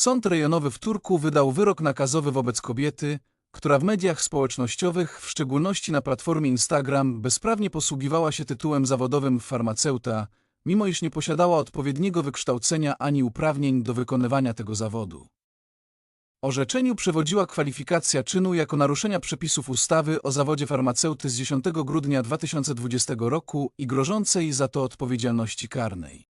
Sąd rejonowy w Turku wydał wyrok nakazowy wobec kobiety, która w mediach społecznościowych, w szczególności na platformie Instagram, bezprawnie posługiwała się tytułem zawodowym farmaceuta, mimo iż nie posiadała odpowiedniego wykształcenia ani uprawnień do wykonywania tego zawodu. Orzeczeniu przewodziła kwalifikacja czynu jako naruszenia przepisów ustawy o zawodzie farmaceuty z 10 grudnia 2020 roku i grożącej za to odpowiedzialności karnej.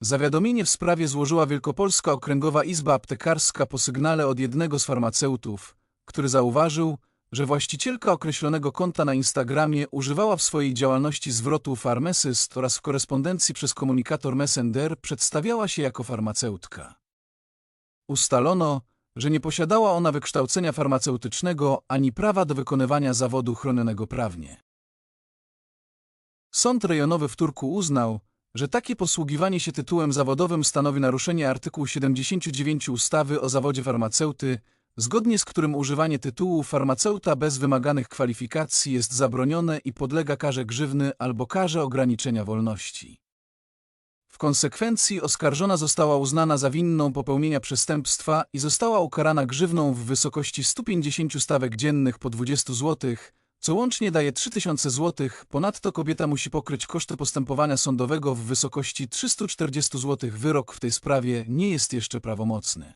Zawiadomienie w sprawie złożyła Wielkopolska Okręgowa Izba Aptekarska po sygnale od jednego z farmaceutów, który zauważył, że właścicielka określonego konta na Instagramie używała w swojej działalności zwrotu farmacyst oraz w korespondencji przez komunikator Messenger przedstawiała się jako farmaceutka. Ustalono, że nie posiadała ona wykształcenia farmaceutycznego ani prawa do wykonywania zawodu chronionego prawnie. Sąd rejonowy w Turku uznał, że takie posługiwanie się tytułem zawodowym stanowi naruszenie artykułu 79 ustawy o zawodzie farmaceuty, zgodnie z którym używanie tytułu farmaceuta bez wymaganych kwalifikacji jest zabronione i podlega karze grzywny albo karze ograniczenia wolności. W konsekwencji oskarżona została uznana za winną popełnienia przestępstwa i została ukarana grzywną w wysokości 150 stawek dziennych po 20 zł, co łącznie daje 3000 zł. Ponadto kobieta musi pokryć koszty postępowania sądowego w wysokości 340 zł. Wyrok w tej sprawie nie jest jeszcze prawomocny.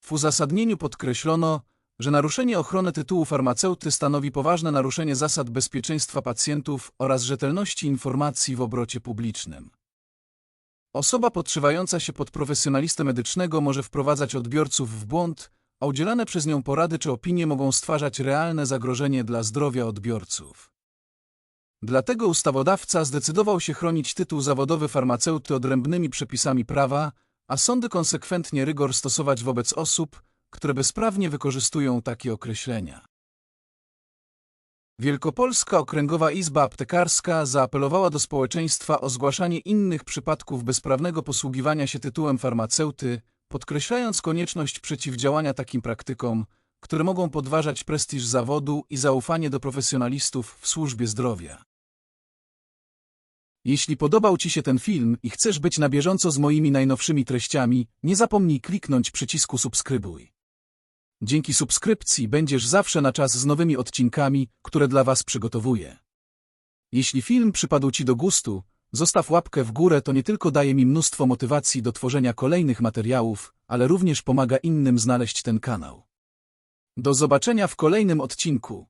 W uzasadnieniu podkreślono, że naruszenie ochrony tytułu farmaceuty stanowi poważne naruszenie zasad bezpieczeństwa pacjentów oraz rzetelności informacji w obrocie publicznym. Osoba podszywająca się pod profesjonalistę medycznego może wprowadzać odbiorców w błąd, a udzielane przez nią porady czy opinie mogą stwarzać realne zagrożenie dla zdrowia odbiorców. Dlatego ustawodawca zdecydował się chronić tytuł zawodowy farmaceuty odrębnymi przepisami prawa, a sądy konsekwentnie rygor stosować wobec osób, które bezprawnie wykorzystują takie określenia. Wielkopolska Okręgowa Izba Aptekarska zaapelowała do społeczeństwa o zgłaszanie innych przypadków bezprawnego posługiwania się tytułem farmaceuty, podkreślając konieczność przeciwdziałania takim praktykom, które mogą podważać prestiż zawodu i zaufanie do profesjonalistów w służbie zdrowia. Jeśli podobał Ci się ten film i chcesz być na bieżąco z moimi najnowszymi treściami, nie zapomnij kliknąć przycisku subskrybuj. Dzięki subskrypcji będziesz zawsze na czas z nowymi odcinkami, które dla Was przygotowuję. Jeśli film przypadł Ci do gustu, zostaw łapkę w górę, to nie tylko daje mi mnóstwo motywacji do tworzenia kolejnych materiałów, ale również pomaga innym znaleźć ten kanał. Do zobaczenia w kolejnym odcinku.